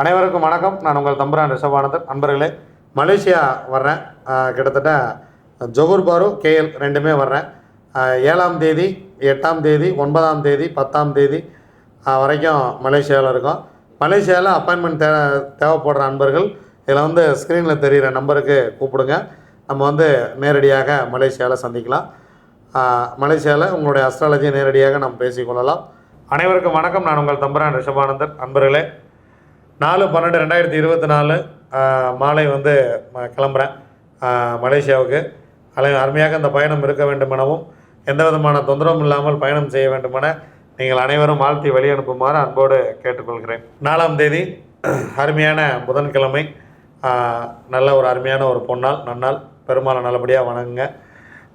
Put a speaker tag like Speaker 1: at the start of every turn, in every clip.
Speaker 1: அனைவருக்கும் வணக்கம். நான் உங்கள் தம்புரான் ரிஷபானந்தன். நண்பர்களே மலேசியா வர்றேன். கிட்டத்தட்ட ஜொகூர் பாரு கேஎல் ரெண்டுமே வர்றேன். ஏழாம் தேதி எட்டாம் தேதி ஒன்பதாம் தேதி பத்தாம் தேதி வரைக்கும் மலேசியாவில் இருக்கோம். மலேசியாவில் அப்பாயின்மெண்ட் தே தேவைப்படுற நண்பர்கள் இதில் வந்து ஸ்க்ரீனில் தெரிகிற நம்பருக்கு கூப்பிடுங்க. நம்ம வந்து நேரடியாக மலேசியாவில் சந்திக்கலாம். மலேசியாவில் உங்களுடைய அஸ்ட்ராலஜியை நேரடியாக நாம் பேசிக்கொள்ளலாம் அனைவருக்கும் வணக்கம். நான் உங்கள் தம்பரான் ரிஷபானந்தன். நண்பர்களே நாலு பன்னெண்டு ரெண்டாயிரத்தி இருபத்தி நாலு மாலை வந்து கிளம்புறேன். மலேசியாவுக்கு. அலை அருமையாக இந்த பயணம் இருக்க வேண்டுமெனவும் எந்த விதமான தொந்தரவும் இல்லாமல் பயணம் செய்ய வேண்டுமென நீங்கள் அனைவரும் வாழ்த்தி வழி அனுப்புமாறு அன்போடு கேட்டுக்கொள்கிறேன். நாலாம் தேதி அருமையான புதன்கிழமை. நல்ல ஒரு அருமையான ஒரு பொன்னாள் நன்னாள் பெருமாளை நல்லபடியாக வணங்குங்க.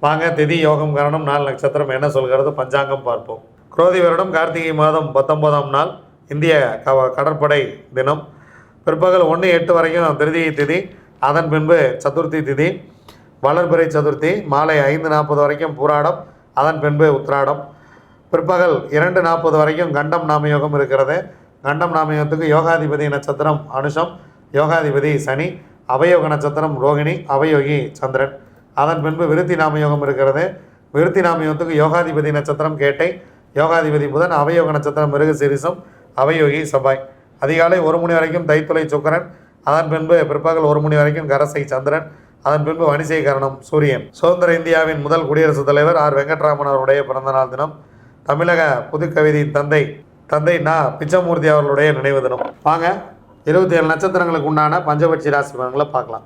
Speaker 1: வாங்க திதி யோகம் காரணம் நாள் நட்சத்திரம் என்ன சொல்கிறது பஞ்சாங்கம் பார்ப்போம். குரோதி வருடம் கார்த்திகை மாதம் பத்தொன்பதாம் நாள். இந்திய கவ கடற்படை தினம். பிற்பகல் ஒன்று எட்டு வரைக்கும் திருதியை திதி அதன் பின்பு சதுர்த்தி திதி வளர்பிறை சதுர்த்தி மாலை ஐந்து நாற்பது வரைக்கும் பூராடம் அதன் பின்பு உத்திராடம். பிற்பகல் இரண்டு நாற்பது வரைக்கும் கண்டம் நாமயோகம் இருக்கிறது. கண்டம் நாமயோகத்துக்கு யோகாதிபதி நட்சத்திரம் அனுஷம் யோகாதிபதி சனி அவயோக நட்சத்திரம் ரோகிணி அவயோகி சந்திரன். அதன் பின்பு விருத்தி நாமயோகம் இருக்கிறது. விருத்தி நாமயோகத்துக்கு யோகாதிபதி நட்சத்திரம் கேட்டை யோகாதிபதி புதன் அவயோக நட்சத்திரம் மிருகசீரிசம் அவயோகி செவ்வாய் அதிகாலை ஒரு மணி வரைக்கும் தைத்துளை சுக்கரன் அதன் பின்பு பிற்பகல் ஒரு மணி வரைக்கும் கரசை சந்திரன் அதன் பின்பு வணிசை கரணம் சூரியன். சுதந்திர இந்தியாவின் முதல் குடியரசுத் தலைவர் ஆர். வெங்கட்ராமன் அவருடைய பிறந்தநாள் தினம் தமிழக புதுக்கவிதையின் தந்தை தந்தை நா. பிச்சமூர்த்தி அவர்களுடைய நினைவு தினம். வாங்க இருபத்தி ஏழு நட்சத்திரங்களுக்கு உண்டான பஞ்சபட்சி ராசி பலன்களை பார்க்கலாம்.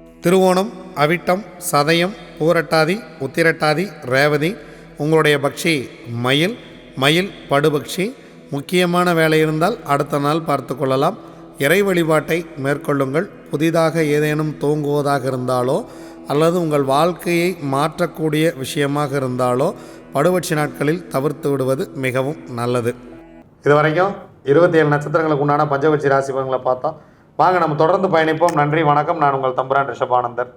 Speaker 1: திருவோணம் அவிட்டம் சதயம் பூரட்டாதி உத்திரட்டாதி ரேவதி உங்களுடைய பக்ஷி மயில் மயில் படுபக்ஷி. முக்கியமான வேலை இருந்தால் அடுத்த நாள் பார்த்து கொள்ளலாம். இறை வழிபாட்டை மேற்கொள்ளுங்கள். புதிதாக ஏதேனும் தூங்குவதாக இருந்தாலோ அல்லது உங்கள் வாழ்க்கையை மாற்றக்கூடிய விஷயமாக இருந்தாலோ படுபட்சி நாட்களில் தவிர்த்து விடுவது மிகவும் நல்லது. இது வரைக்கும் இருபத்தி ஏழு நட்சத்திரங்களுக்கு உண்டான பஞ்சபட்சி ராசி பலன்களை பார்த்தோம் வாங்க நம்ம தொடர்ந்து பயணிப்போம். நன்றி வணக்கம். நான் உங்கள் தம்புரான் ரிஷபானந்தர்